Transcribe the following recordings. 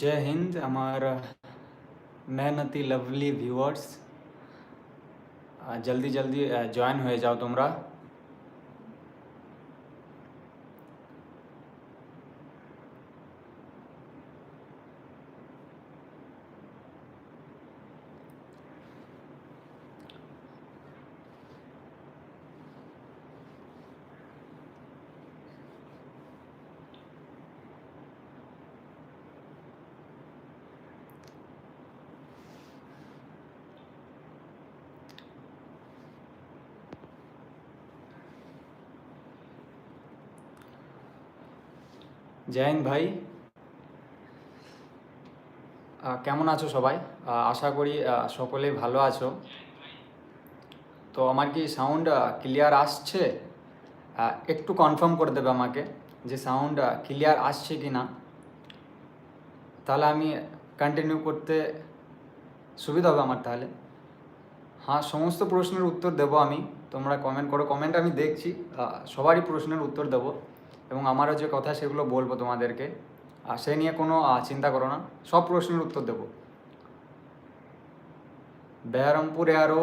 जय हिंद हमारा मेहनती लवली व्यूअर्स जल्दी जल्दी ज्वाइन हो जाओ तुमरा জয় হিন্দ ভাই কেমন আছো সবাই? আশা করি সকলে ভালো আছো। তো আমার কি সাউন্ড ক্লিয়ার আসছে? একটু কনফার্ম করে দেবে আমাকে যে সাউন্ড ক্লিয়ার আসছে কি না তাহলে আমি কন্টিনিউ করতে সুবিধা হবে আমার তাহলে। হ্যাঁ সমস্ত প্রশ্নের উত্তর দেবো আমি। তোমরা কমেন্ট করো। কমেন্ট আমি দেখছি। সবারই প্রশ্নের উত্তর দেবো। এবং আমারও যে কথা সেগুলো বলব তোমাদেরকে। আর সে নিয়ে কোনো চিন্তা করো না। সব প্রশ্নের উত্তর দেবো। বেহারামপুর এয়ারো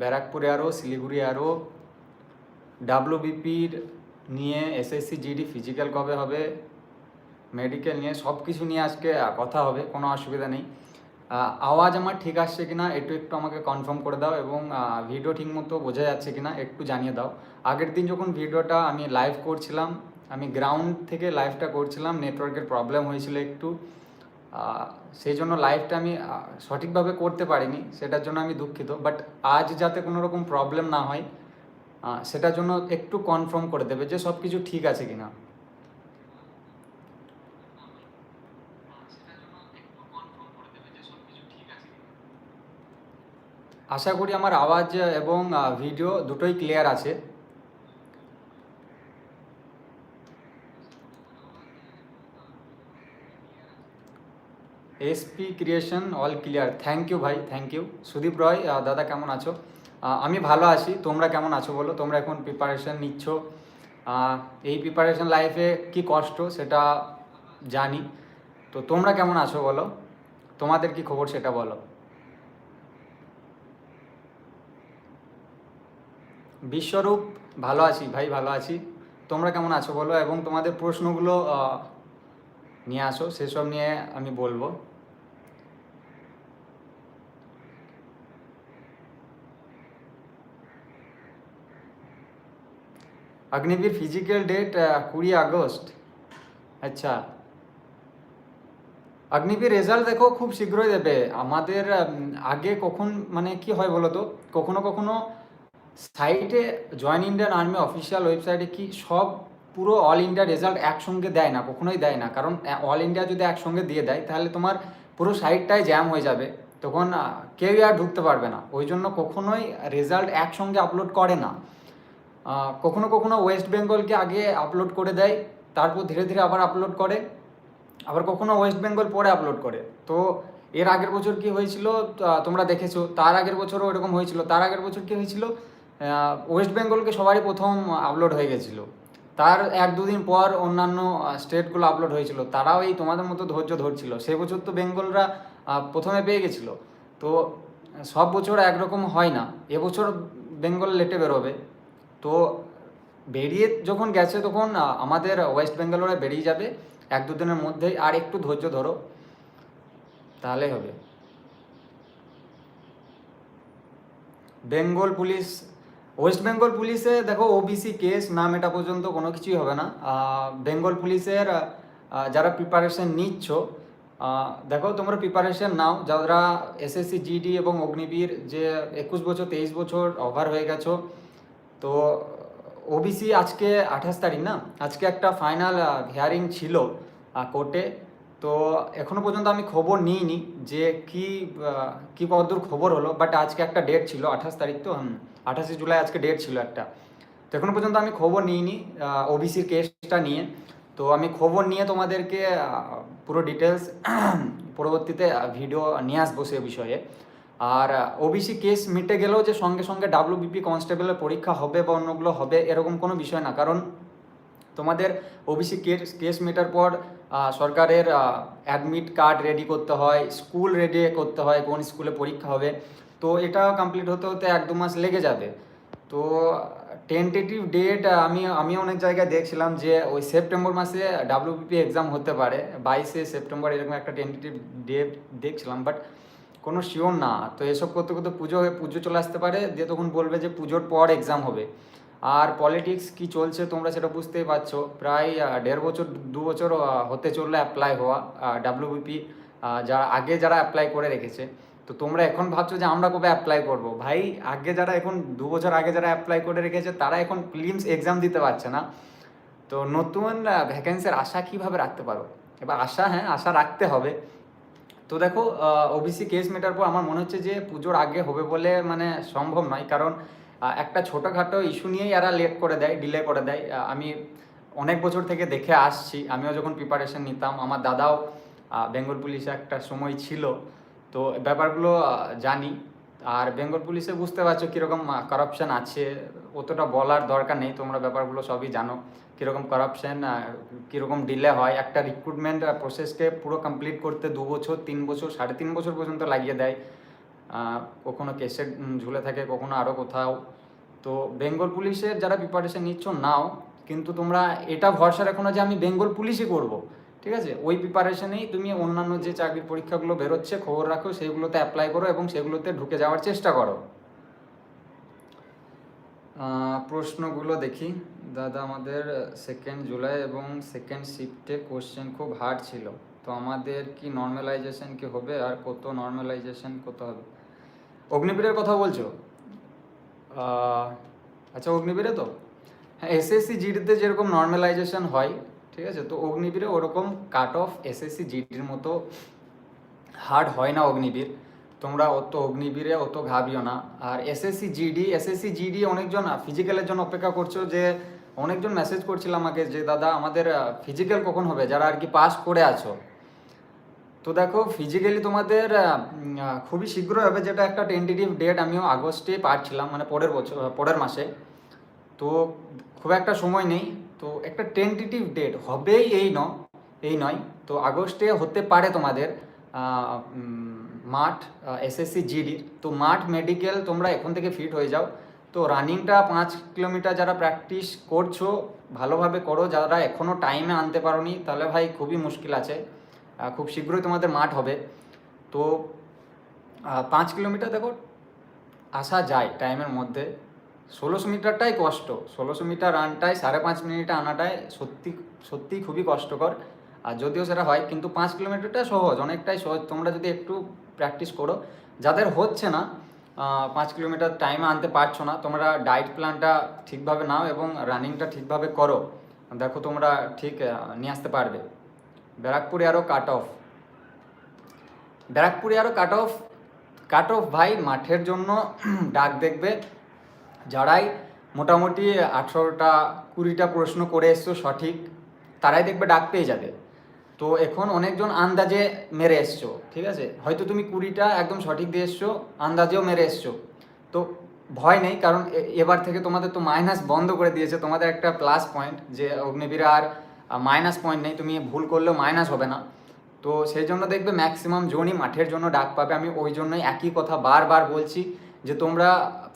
ব্যারাকপুর এয়ারো শিলিগুড়ি এয়ারো ডাব্লিউবিপির নিয়ে, এসএসসি, জিডি, ফিজিক্যাল কবে হবে? মেডিকেল নিয়ে সব কিছু নিয়ে আজকে কথা হবে, কোনো অসুবিধা নেই। আওয়াজ আমার ঠিক আসছে কি না একটু একটু আমাকে কনফার্ম করে দাও এবং ভিডিও ঠিকমতো বোঝা যাচ্ছে কিনা একটু জানিয়ে দাও। আগের দিন যখন ভিডিওটা আমি লাইভ করছিলাম আমি গ্রাউন্ড থেকে লাইভটা করছিলাম নেটওয়ার্কের প্রবলেম হয়েছিল একটু। সেই জন্য লাইভটা আমি সঠিকভাবে করতে পারিনি, সেটার জন্য আমি দুঃখিত। বাট আজ যাতে কোনো রকম প্রবলেম না হয় সেটার জন্য একটু কনফার্ম করে দেবে যে সব কিছু ঠিক আছে কিনা। আশা করি আমার আওয়াজ এবং ভিডিও দুটোই ক্লিয়ার আছে। SP creation all clear thank you ভাই থ্যাংক ইউ সুদীপ রয় দাদা কেমন আছো? আমি ভালো আছি। তোমরা কেমন আছো বলো? তোমরা এখন প্রিপারেশন নিচ্ছ? এই প্রিপারেশন লাইফে কি কষ্ট সেটা জানি। তো তোমরা কেমন আছো বলো? তোমাদের কি খবর সেটা বলো। বিশ্বরূপ, ভালো আছি ভাই, ভালো আছি। তোমরা কেমন আছো বলো? এবং তোমাদের প্রশ্নগুলো নিয়ে আসো। সেসব নিয়ে আমি বলব। অগ্নিবীর ফিজিক্যাল ডেট কুড়ি আগস্ট। আচ্ছা। অগ্নিবীর রেজাল্ট দেখো, খুব শীঘ্রই দেবে। আমাদের আগে কখন মানে কি হয় বলো তো? কখনো কখনো সাইটে জয়েন ইন্ডিয়ান আর্মি অফিসিয়াল ওয়েবসাইটে কি সব পুরো অল ইন্ডিয়া রেজাল্ট একসঙ্গে দেয় না? কখনোই দেয় না। কারণ অল ইন্ডিয়া যদি একসঙ্গে দিয়ে দেয়, তাহলে তোমার পুরো সাইটটাই জ্যাম হয়ে যাবে। তখন কেউই আর ঢুকতে পারবে না। ওই জন্য কখনোই রেজাল্ট একসঙ্গে আপলোড করে না। কখনো কখনো ওয়েস্ট বেঙ্গলকে আগে আপলোড করে দেয়, তারপর ধীরে ধীরে আবার আপলোড করে, আবার কখনো ওয়েস্ট বেঙ্গল পরে আপলোড করে। তো এর আগের বছর কি হয়েছিল তোমরা দেখেছ, তার আগের বছরও এরকম হয়েছিল, তার আগের বছর কি হয়েছিল ওয়েস্ট বেঙ্গলকে সবারই প্রথম আপলোড হয়ে গেছিল। তার এক দুদিন পর অন্যান্য স্টেটগুলো আপলোড হয়েছিল, তারাও এই তোমাদের মতো ধৈর্য ধরছিল। সে বছর তো বেঙ্গলরা প্রথমে পেয়ে গেছিল। তো সব বছর একরকম হয় না এবছর বেঙ্গল লেটে বেরোবে। তো বেরিয়ে যখন গেছে তখন আমাদের ওয়েস্ট বেঙ্গলরা বেরিয়ে যাবে। এক দুদিনের মধ্যেই। আর একটু ধৈর্য ধরো। তাহলে হবে। বেঙ্গল পুলিশ ওয়েস্ট বেঙ্গল পুলিশে দেখো ওবিসি কেস নাম এটা পর্যন্ত কোনো কিছুই হবে না। বেঙ্গল পুলিশের যারা প্রিপারেশন নিচ্ছ দেখো, তোমরা প্রিপারেশন নাও। যারা এসএসসি জিডি এবং অগ্নিবীর যে একুশ বছর, তেইশ বছর ওভার হয়ে গেছো তো ওবিসি আজকে আঠাশ তারিখ না? আজকে একটা ফাইনাল হিয়ারিং ছিল কোর্টে তো, এখনও পর্যন্ত আমি খবর নিইনি যে কি কি কতদূর খবর হলো বাট আজকে একটা ডেট ছিল, আঠাশ তারিখ তো আঠাশে জুলাই আজকে ডেট ছিল একটা। তো, এখনও পর্যন্ত আমি খবর নিইনি ওবিসির কেসটা নিয়ে। তো, আমি খবর নিয়ে তোমাদেরকে পুরো ডিটেলস পরবর্তীতে ভিডিও নিয়ে আসব সে বিষয়ে। আর ওবিসি কেস মিটে গেলেও যে সঙ্গে সঙ্গে ডাব্লিউবিপি কনস্টেবলের পরীক্ষা হবে বা অন্যগুলো হবে, এরকম কোনো বিষয় না। কারণ তোমাদের ওবিসি কেস কেস মেটার পর সরকারের অ্যাডমিট কার্ড রেডি করতে হয় স্কুল রেডি করতে হয়, কোন স্কুলে পরীক্ষা হবে। তো এটা কমপ্লিট হতে হতে এক দু মাস লেগে যাবে। তো টেন্টেটিভ ডেট আমি আমি অনেক জায়গায় দেখছিলাম যে ওই সেপ্টেম্বর মাসে ডাব্লিউবিপি এক্সাম হতে পারে। বাইশে সেপ্টেম্বর এরকম একটা টেন্টেটিভ ডেট দেখছিলাম বাট কোনো শিওর না। তো এসব করতে করতে পুজো পুজো চলে আসতে পারে, দিয়ে তখন বলবে যে পুজোর পর এক্সাম হবে। আর পলিটিক্স কি চলছে তোমরা সেটা বুঝতেই পারছ। প্রায় দেড় বছর, দু বছর হতে চললে অ্যাপ্লাই হওয়া ডাব্লিউবিপি যারা আগে যারা অ্যাপ্লাই করে রেখেছে। তো তোমরা এখন ভাবছ যে আমরা কবে অ্যাপ্লাই করব? ভাই, আগে যারা এখন, দু বছর আগে যারা অ্যাপ্লাই করে রেখেছে, তারা এখন প্রিলিমস এক্সাম দিতে পারছে না। তো নতুন ভ্যাকেন্সির আশা কীভাবে রাখতে পারো? এবার আশা হ্যাঁ আশা রাখতে হবে। তো দেখো ওবিসি কেস মেটার পর আমার মনে হচ্ছে যে পুজোর আগে হবে বলে মানে সম্ভব নয়। কারণ একটা ছোটোখাটো ইস্যু নিয়েই এরা লেট করে দেয় ডিলে করে দেয়। আমি অনেক বছর থেকে দেখে আসছি। আমিও যখন প্রিপারেশন নিতাম, আমার দাদাও বেঙ্গল পুলিশে একটা সময় ছিল। তো ব্যাপারগুলো জানি। আর বেঙ্গল পুলিশে বুঝতে পারছ কীরকম করাপশন আছে। অতটা বলার দরকার নেই, তোমরা ব্যাপারগুলো সবই জানো। কীরকম করাপশন কীরকম ডিলে হয়। একটা রিক্রুটমেন্ট প্রসেসকে পুরো কমপ্লিট করতে দু বছর, তিন বছর, সাড়ে তিন বছর পর্যন্ত লাগিয়ে দেয়। কখনো কেসে ঝুলে থাকে, কখনো আরও কোথাও। তো বেঙ্গল পুলিশের যারা প্রিপারেশন নিচ্ছ নাও। কিন্তু তোমরা এটা ভরসা রাখো না যে আমি বেঙ্গল পুলিশই করব। ঠিক আছে? ওই প্রিপারেশনেই তুমি অন্যান্য যে চাকরির পরীক্ষাগুলো বেরোচ্ছে, খবর রাখো, সেগুলোতে অ্যাপ্লাই করো এবং সেগুলোতে ঢুকে যাওয়ার চেষ্টা করো। প্রশ্নগুলো দেখি। দাদা, আমাদের সেকেন্ড জুলাই এবং সেকেন্ড শিফটে কোশ্চেন খুব হার্ড ছিল। তো আমাদের কি নর্মালাইজেশন কি হবে আর কত নর্মালাইজেশন কত হবে? অগ্নিবীরের কথা বলছো? আচ্ছা অগ্নিবীরে তো? হ্যাঁ এসএসসি জিডিতে যেরকম নর্মালাইজেশন হয় ঠিক আছে? তো অগ্নিবীরে ওরকম কাট অফ এসএসসি জিডির মতো হার্ড হয় না অগ্নিবীর। তোমরা অত অগ্নিবীরে অত ঘাবিও না। আর এসএসসি জিডি এসএসসি জিডি অনেকজন ফিজিক্যালের জন্য অপেক্ষা করছ যে, অনেকজন মেসেজ করছিল আমাকে যে, দাদা, আমাদের ফিজিক্যাল কখন হবে? যারা আর কি পাস করে আছো? তো দেখো ফিজিক্যালি তোমাদের খুবই শীঘ্রই হবে যেটা একটা টেন্টেটিভ ডেট আমিও আগস্টে পাচ্ছিলাম মানে পরের বছর, পরের মাসে। তো খুব একটা সময় নেই। তো একটা টেন্টেটিভ ডেট হবেই এই ন, এই নয়, তো আগস্টে হতে পারে তোমাদের মাঠ এসএসসি জিডির তো মাঠ মেডিকেল তোমরা এখন থেকে ফিট হয়ে যাও। তো রানিংটা পাঁচ কিলোমিটার যারা প্র্যাকটিস করছ, ভালোভাবে করো। যারা এখনও টাইমে আনতে পারোনি, তাহলে ভাই খুবই মুশকিল আছে। খুব শীঘ্রই তোমাদের মাঠ হবে। তো পাঁচ কিলোমিটার দেখো, আসা যায় টাইমের মধ্যে। ষোলোশো মিটারটাই কষ্ট, ষোলোশো মিটার রানটাই, সাড়ে পাঁচ মিনিটে আনাটাই সত্যি, সত্যিই খুবই কষ্টকর। আর যদিও সেটা হয়, কিন্তু পাঁচ কিলোমিটারটা সহজ, অনেকটাই সহজ। তোমরা যদি একটু প্র্যাকটিস করো। যাদের হচ্ছে না পাঁচ কিলোমিটার টাইমে আনতে পারছ না, তোমরা ডায়েট প্ল্যানটা ঠিকভাবে নাও এবং রানিংটা ঠিকভাবে করো। দেখো তোমরা ঠিক নিয়ে আসতে পারবে। ব্যারাকপুরে আরও কাট অফ ব্যারাকপুরে আরও কাট অফ কাট অফ ভাই মাঠের জন্য ডাক দেখবে। যারাই মোটামুটি আঠেরোটা, কুড়িটা প্রশ্ন করে এসছো সঠিক, তারাই দেখবে ডাক পেয়ে যাবে। তো এখন অনেকজন আন্দাজে মেরে এসছো, ঠিক আছে? হয়তো তুমি কুড়িটা একদম সঠিক দিয়ে এসছো, আন্দাজেও মেরে এসছো। তো ভয় নেই, কারণ এবার থেকে তোমাদের তো মাইনাস বন্ধ করে দিয়েছে, তোমাদের একটা প্লাস পয়েন্ট যে অগ্নিবীরে আর মাইনাস পয়েন্ট নেই, তুমি ভুল করলেও মাইনাস হবে না। তো সেই জন্য দেখবে ম্যাক্সিমাম জনই মাঠের জন্য ডাক পাবে, আমি ওই জন্যই একই কথা বারবার বলছি। যে তোমরা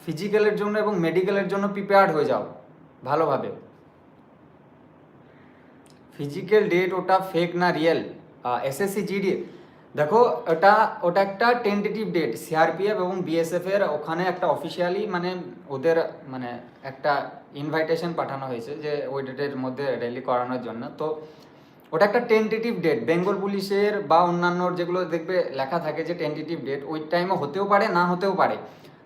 ফিজিক্যালের জন্য এবং মেডিকেলের জন্য প্রিপেয়ার্ড হয়ে যাও, ভালোভাবে। ফিজিক্যাল ডেট ওটা ফেক না রিয়েল এসএসসি জিডি দেখো, ওটা ওটা একটা টেন্টেটিভ ডেট সিআরপিএফ এবং বিএসএফ এর ওখানে একটা অফিসিয়ালি মানে ওদের মানে একটা ইনভাইটেশন পাঠানো হয়েছে যে ওই ডেটের মধ্যে র্যালি করানোর জন্য। তো ওটা একটা টেন্টেটিভ ডেট বেঙ্গল পুলিশের বা অন্যান্য যেগুলো দেখবে লেখা থাকে যে টেন্টেটিভ ডেট ওই টাইমে হতেও পারে, না হতেও পারে।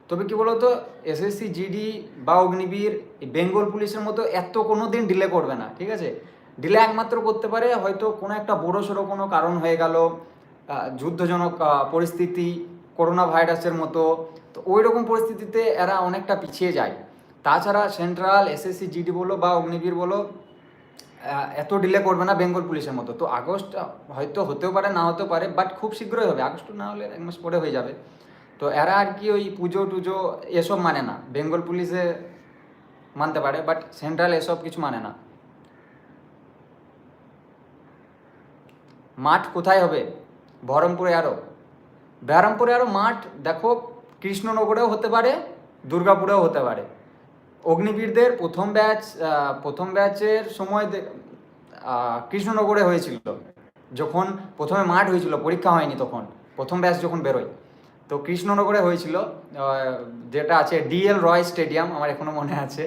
তবে কি বলতো এসএসসি জিডি বা অগ্নিবীর বেঙ্গল পুলিশের মতো এত কোনো দিন ডিলে করবে না, ঠিক আছে? ডিলে একমাত্র করতে পারে হয়তো কোনো একটা বড় সড়ো কোনো কারণ হয়ে গেল যুদ্ধজনক পরিস্থিতি, করোনা ভাইরাসের মতো, তো ওই রকম পরিস্থিতিতে এরা অনেকটা পিছিয়ে যায়। তাছাড়া সেন্ট্রাল এসএসসি জিডি বলো বা অগ্নিবীর বলো এত ডিলে করবে না বেঙ্গল পুলিশের মতো। তো আগস্ট হয়তো হতেও পারে, না হতেও পারে বাট খুব শীঘ্রই হবে। আগস্ট না হলে এক মাস পরে হয়ে যাবে। তো এরা আর কি ওই পুজো টুজো এসব মানে না। বেঙ্গল পুলিশে মানতে পারে বাট সেন্ট্রাল এসব কিছু মানে না। মাঠ কোথায় হবে? বহরমপুরে আরও বহরমপুরে আরও মাঠ, দেখো, কৃষ্ণনগরেও হতে পারে, দুর্গাপুরেও হতে পারে। অগ্নিবীরদের প্রথম ব্যাচ প্রথম ব্যাচের সময় কৃষ্ণনগরে হয়েছিল। যখন প্রথমে মাঠ হয়েছিল, পরীক্ষা হয়নি তখন। প্রথম ব্যাচ যখন বেরোয়। তো কৃষ্ণনগরে হয়েছিল যেটা আছে ডিএল রয় স্টেডিয়াম আমার এখনও মনে আছে।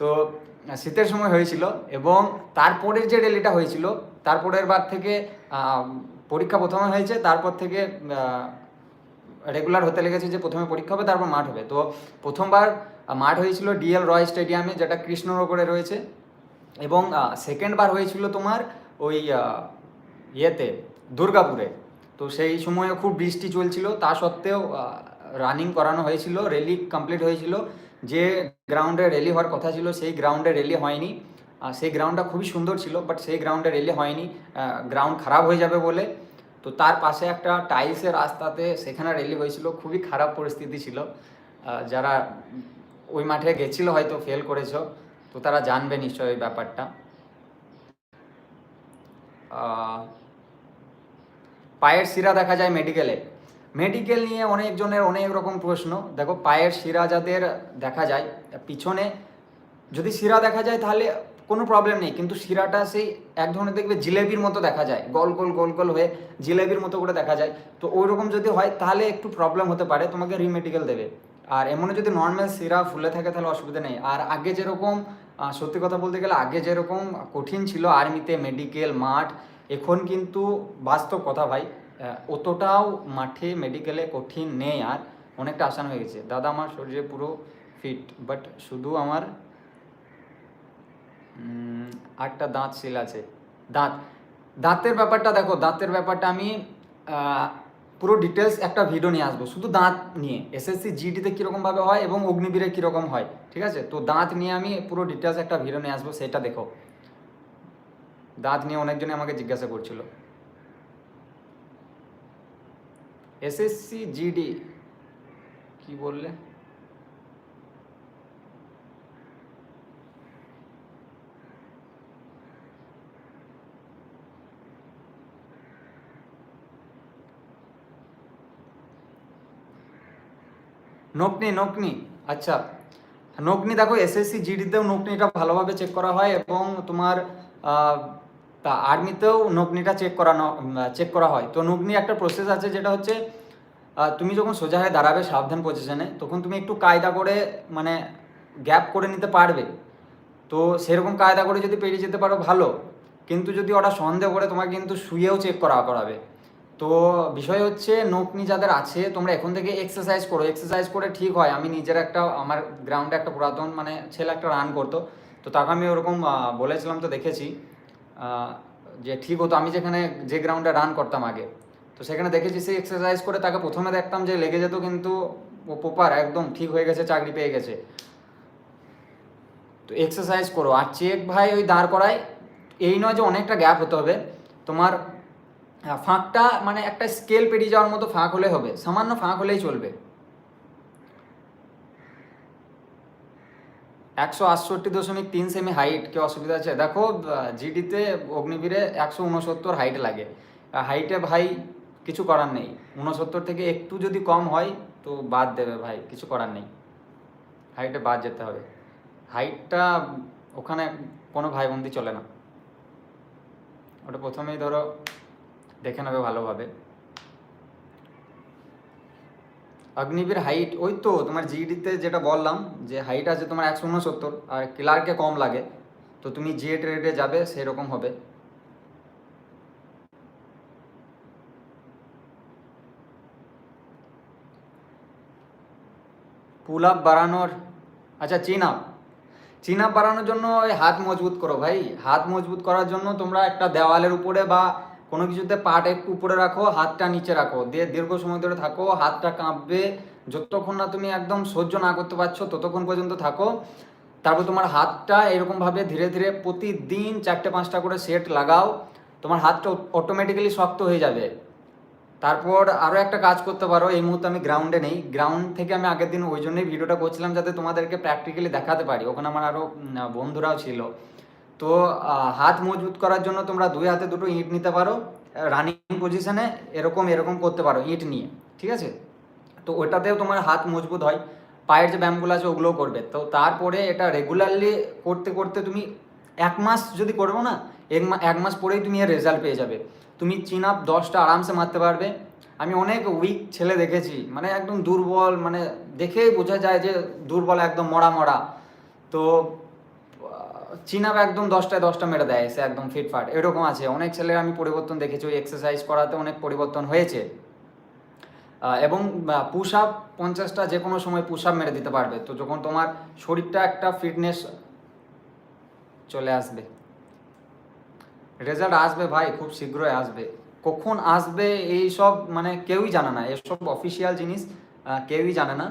তো, শীতের সময় হয়েছিল এবং তারপরের যে র্যালিটা হয়েছিল, তারপরের বার থেকে পরীক্ষা প্রথমে হয়েছে, তারপর থেকে রেগুলার হতে লেগেছে যে প্রথমে পরীক্ষা হবে, তারপর মাঠ হবে। তো প্রথমবার মাঠ হয়েছিল ডিএল রয় স্টেডিয়ামে যেটা কৃষ্ণনগরে রয়েছে। এবং সেকেন্ড বার হয়েছিল তোমার ওই ইয়েতে, দুর্গাপুরে। তো সেই সময়ে খুব বৃষ্টি চলছিল। তা সত্ত্বেও রানিং করানো হয়েছিল র্যালি কমপ্লিট হয়েছিল। যে গ্রাউন্ডে র্যালি হওয়ার কথা ছিল, সেই গ্রাউন্ডে র্যালি হয়নি। সেই গ্রাউন্ডটা খুবই সুন্দর ছিল বাট সেই গ্রাউন্ডে র্যালি হয়নি। গ্রাউন্ড খারাপ হয়ে যাবে বলে। তো তার পাশে একটা টাইলসের রাস্তাতে সেখানে র্যালি হয়েছিল। খুবই খারাপ পরিস্থিতি ছিল। যারা ওই মাঠে গেছিল হয়তো ফেল করেছ। তো তারা জানবে নিশ্চয়ই ওই ব্যাপারটা। পায়ের শিরা দেখা যায় মেডিকেলে মেডিকেল নিয়ে অনেকজনের অনেক রকম প্রশ্ন। দেখো, পায়ের শিরা যাদের দেখা যায়, পিছনে যদি শিরা দেখা যায় তাহলে কোনো প্রবলেম নেই, কিন্তু শিরাটা সেই এক ধরনের দেখবে জিলেবির মতো দেখা যায়, গোল গোল গোল গোল হয়ে জিলেবির মতো করে দেখা যায়। তো ওই রকম যদি হয় তাহলে একটু প্রবলেম হতে পারে, তোমাকে রিমেডিকেল দেবে। আর এমনও যদি নর্মাল শিরা ফুলে থাকে তাহলে অসুবিধা নেই। আর আগে যেরকম সত্যি কথা বলতে গেলে আগে যেরকম কঠিন ছিল আর্মিতে মেডিকেল মাঠ এখন কিন্তু বাস্তব কথা ভাই অতটাও মাঠে মেডিকেলে কঠিন নেই আর অনেকটা আসান হয়ে গেছে। দাদা আমার শরীরে পুরো ফিট বাট শুধু আমার আটটা দাঁত শিল আছে। দাঁত, দাঁতের ব্যাপারটা দেখো, দাঁতের ব্যাপারটা আমি পুরো ডিটেলস একটা ভিডিও নিয়ে আসব। শুধু দাঁত নিয়ে এসএসসি জিডিতে কীরকমভাবে হয় এবং অগ্নিবীরে কীরকম হয়, ঠিক আছে? তো দাঁত নিয়ে আমি পুরো ডিটেলস একটা ভিডিও নিয়ে আসব, সেটা দেখো। দাঁত নিয়ে অনেকজনে আমাকে জিজ্ঞাসা করছিল। এসএসসি জিডি, কি বললে? নকনি নকনি আচ্ছা। নকনি দেখো, এসএসসি জিডিতেও নকনিটা ভালোভাবে চেক করা হয় এবং তোমার তা আর্মিতেও নকনিটা চেক করানো চেক করা হয়। তো নকনি একটা প্রসেস আছে যেটা হচ্ছে তুমি যখন সোজা হয়ে দাঁড়াবে সাবধান পজিশনে তখন তুমি একটু কায়দা করে মানে গ্যাপ করে নিতে পারবে। তো সেরকম কায়দা করে যদি পেরিয়ে যেতে পারো, ভালো। কিন্তু যদি ওরা সন্দেহ করে, তোমাকে কিন্তু শুয়েও চেক করা করাবে। তো বিষয় হচ্ছে নকনি যাদের আছে, তোমরা এখন থেকে এক্সারসাইজ করো। এক্সারসাইজ করে ঠিক হয়। আমি নিজের একটা, আমার গ্রাউন্ডে একটা পুরাতন মানে ছেলে একটা রান করতো। তো তাকে আমি ওরকম বলেছিলাম, তো দেখেছি। যে ঠিক হতো, আমি যেখানে যে গ্রাউন্ডে রান করতাম আগে, তো সেখানে দেখেছি সেই এক্সারসাইজ করে তাকে প্রথমে দেখতাম যে লেগে যেত কিন্তু ও প্রপার একদম ঠিক হয়ে গেছে, চাকরি পেয়ে গেছে। তো এক্সারসাইজ করো। আর চেক ভাই ওই দাঁড় করায়, এই নয় যে অনেকটা গ্যাপ হতে হবে। তোমার ফাঁকটা মানে একটা স্কেল পেরিয়ে যাওয়ার মতো ফাঁক হলে হবে। সামান্য ফাঁক হলেই চলবে। একশো আটষট্টি দশমিক তিন সেমি হাইট কি অসুবিধা আছে? দেখো জিডিতে অগ্নিবীরে একশো উনসত্তর হাইট লাগে। হাইটে ভাই কিছু করার নেই। উনসত্তর থেকে একটু যদি কম হয়, তো বাদ দেবে ভাই, কিছু করার নেই। হাইটে বাদ যেতে হবে। হাইটটা ওখানে কোনো ভাই বন্দি চলে না। ওটা প্রথমেই ধরো, দেখে নেবে ভালোভাবে। অগ্নিবীর হাইট ওই তো তোমার জিডিতে যেটা বললাম, যে হাইট আছে তোমার একশো উনসত্তর, আর ক্লার্কে কম লাগে। তো তুমি যে ট্রেডে যাবে, সেরকম হবে। পুল আপ বাড়ানোর আচ্ছা চিন আপ চিন আপ বাড়ানোর জন্য ওই হাত মজবুত করো ভাই। হাত মজবুত করার জন্য তোমরা একটা দেওয়ালের উপরে বা কোনো কিছুতে পাটা একটু উপরে রাখো, হাতটা নিচে রাখো। দিয়ে দীর্ঘ সময় ধরে থাকো, হাতটা কাঁপবে। যতক্ষণ না তুমি একদম সহ্য না করতে পারছ, ততক্ষণ পর্যন্ত থাকো। তারপর তোমার হাতটা এরকমভাবে ধীরে ধীরে প্রতিদিন চারটে পাঁচটা করে সেট লাগাও। তোমার হাতটা অটোমেটিক্যালি শক্ত হয়ে যাবে। তারপর আরও একটা কাজ করতে পারো, এই মুহূর্তে আমি গ্রাউন্ডে নেই। গ্রাউন্ড থেকে আমি আগের দিন ওই জন্যই ভিডিওটা করছিলাম যাতে তোমাদেরকে প্র্যাকটিক্যালি দেখাতে পারি। ওখানে আমার আরও বন্ধুরাও ছিল। তো হাত মজবুত করার জন্য তোমরা দুই হাতে দুটো ইট নিতে পারো, রানিং পজিশনে এরকম এরকম করতে পারো ইট নিয়ে, ঠিক আছে? তো ওটাতেও তোমার হাত মজবুত হয়, পায়ের যে ব্যায়ামগুলো আছে ওগুলোও করবে। তো তারপরে এটা রেগুলারলি করতে করতে তুমি এক মাস যদি করব না, এক এক মাস পরেই তুমি এর রেজাল্ট পেয়ে যাবে। তুমি চিন আপ দশটা আরামসে মারতে পারবে। আমি অনেক উইক ছেলে দেখেছি মানে একদম দুর্বল মানে দেখেই বোঝা যায় যে দুর্বল একদম মরা মরা। তো চিনাপ একদম দশটায় দশটা মেরে দেয় সে একদম ফিটফাট। এরকম আছে। অনেক ছেলের আমি পরিবর্তন দেখেছি, ওই এক্সারসাইজ করাতে অনেক পরিবর্তন হয়েছে। এবং পুশ আপ পঞ্চাশটা যে কোনো সময় পুশ আপ মেরে দিতে পারবে। তো যখন তোমার শরীরটা একটা ফিটনেস চলে আসবে। রেজাল্ট আসবে ভাই, খুব শীঘ্রই আসবে। কখন আসবে এই সব মানে কেউই জানে না। এসব অফিসিয়াল জিনিস কেউই জানে না।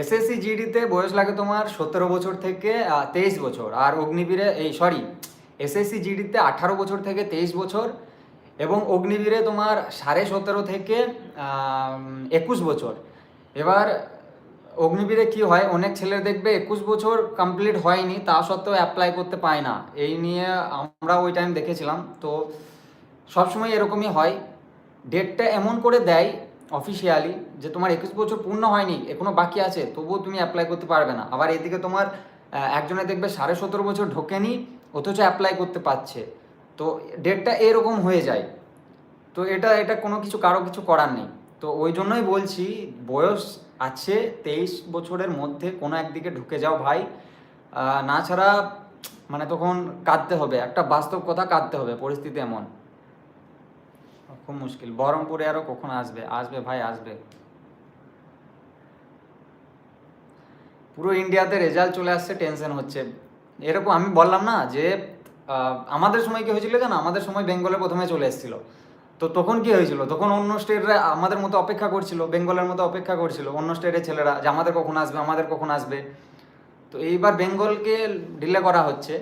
এসএসসি জিডিতে বয়স লাগে তোমার সতেরো বছর থেকে তেইশ বছর। আর অগ্নিবীরে, এই সরি এসএসসি জিডিতে আঠারো বছর থেকে তেইশ বছর এবং অগ্নিবীরে তোমার সাড়ে সতেরো থেকে একুশ বছর। এবার অগ্নিবীরে কি হয়? অনেক ছেলে দেখবে একুশ বছর কমপ্লিট হয়নি, তা সত্ত্বেও অ্যাপ্লাই করতে পায় না। এই নিয়ে আমরা ওই টাইম দেখেছিলাম। তো সবসময় এরকমই হয়। ডেটটা এমন করে দেয় অফিসিয়ালি যে তোমার একুশ বছর পূর্ণ হয়নি, এখনও বাকি আছে, তবুও তুমি অ্যাপ্লাই করতে পারবে না। আবার এদিকে তোমার একজনে দেখবে সাড়ে সতেরো বছর ঢোকেনি, অথচ অ্যাপ্লাই করতে পারছে। তো ডেটটা এরকম হয়ে যায়। তো এটা এটা কোনো কিছু, কারও কিছু করার নেই। তো ওই জন্যই বলছি, বয়স আছে, তেইশ বছরের মধ্যে কোনো একদিকে ঢুকে যাও ভাই। না ছাড়া মানে তখন কাঁদতে হবে। একটা বাস্তব কথা কাঁদতে হবে, পরিস্থিতি এমন। খুব মুশকিল। বহরমপুরে আরও কখন আসবে? আসবে ভাই, আসবে। পুরো ইন্ডিয়াতে রেজাল্ট চলে আসছে, টেনশন হচ্ছে। এরকম আমি বললাম না যে আমাদের সময় কি হয়েছিল জানো? আমাদের সময় বেঙ্গলে প্রথমে চলে এসেছিল। তো তখন কি হয়েছিল? তখন অন্য স্টেটরা আমাদের মতো অপেক্ষা করছিল, বেঙ্গলের মতো অপেক্ষা করছিল। অন্য স্টেটের ছেলেরা যে, আমাদের কখন আসবে, আমাদের কখন আসবে? তো এইবার বেঙ্গলকে ডিলে করা হচ্ছে।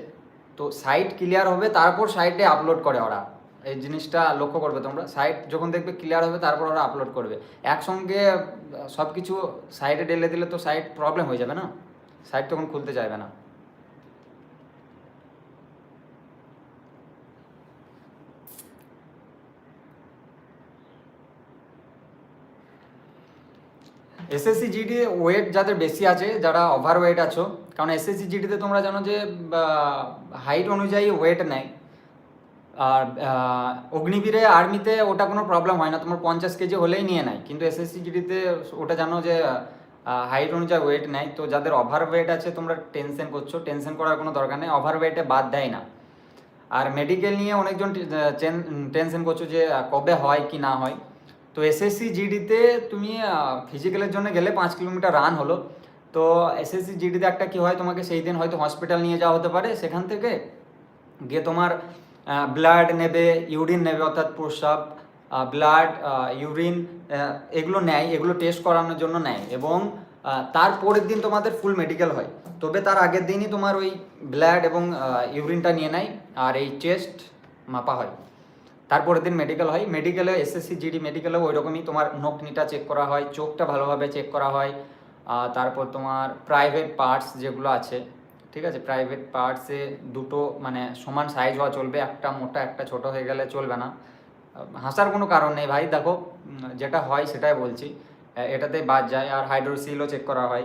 তো সাইট ক্লিয়ার হবে, তারপর সাইটে আপলোড করে ওরা। এই জিনিসটা লক্ষ্য করবে তোমরা। সাইট যখন দেখবে ক্লিয়ার হবে, তারপর ওরা আপলোড করবে। একসঙ্গে সব কিছু সাইটে ঢেলে দিলে তো সাইট প্রবলেম হয়ে যাবে না? সাইট তখন খুলতে চাইবে না। এসএসসি জিডি ওয়েট যাদের বেশি আছে, যারা ওভার ওয়েট আছো, কারণ এসএসসি জিডিতে তোমরা জানো যে হাইট অনুযায়ী ওয়েট নেয়। আর অগ্নিবীরে আর্মিতে ওটা কোনো প্রবলেম হয় না। তোমার পঞ্চাশ কেজি হলেই নিয়ে নেয়। কিন্তু এসএসসি জিডিতে ওটা জানো যে হাইট অনুযায়ী ওয়েট নেয়। তো যাদের ওভার ওয়েট আছে, তোমরা টেনশন করছ। টেনশন করার কোনো দরকার নেই। ওভার ওয়েটে বাদ দেয় না। আর মেডিকেল নিয়ে অনেকজন টেনশন করছ যে কবে হয় কি না হয়। তো এসএসসি জিডিতে তুমি ফিজিক্যালের জন্য গেলে পাঁচ কিলোমিটার রান হলো। তো এসএসসি জিডিতে একটা কি হয়? তোমাকে সেই দিন হয়তো হসপিটাল নিয়ে যাওয়া হতে পারে। সেখান থেকে গিয়ে তোমার ব্লাড নেবে ইউরিন নেবে, অর্থাৎ প্রস্রাব ব্লাড ইউরিন এগুলো নেয়, এগুলো টেস্ট করানোর জন্য নেয় এবং তার পরের দিন তোমাদের ফুল মেডিকেল হয়। তবে তার আগের দিনই তোমার ওই ব্লাড এবং ইউরিনটা নিয়ে নেয় আর এই চেস্ট মাপা হয়। তারপরের দিন মেডিকেল হয়। মেডিকেলে এসএসসি জিডি মেডিকেলেও ওই রকমই তোমার নকনিটা চেক করা হয়, চোখটা ভালোভাবে চেক করা হয় তারপর তোমার প্রাইভেট পার্টস যেগুলো আছে ঠিক আছে? প্রাইভেট পার্টসে দুটো মানে সমান সাইজ হওয়া চলবে। একটা মোটা, একটা ছোট হয়ে গেলে চলবে না। হাসার কোনো কারণ নেই ভাই। দেখো যেটা হয় সেটাই বলছি। এটাতে বাদ যায়। আর হাইড্রোসিলও চেক করা হয়।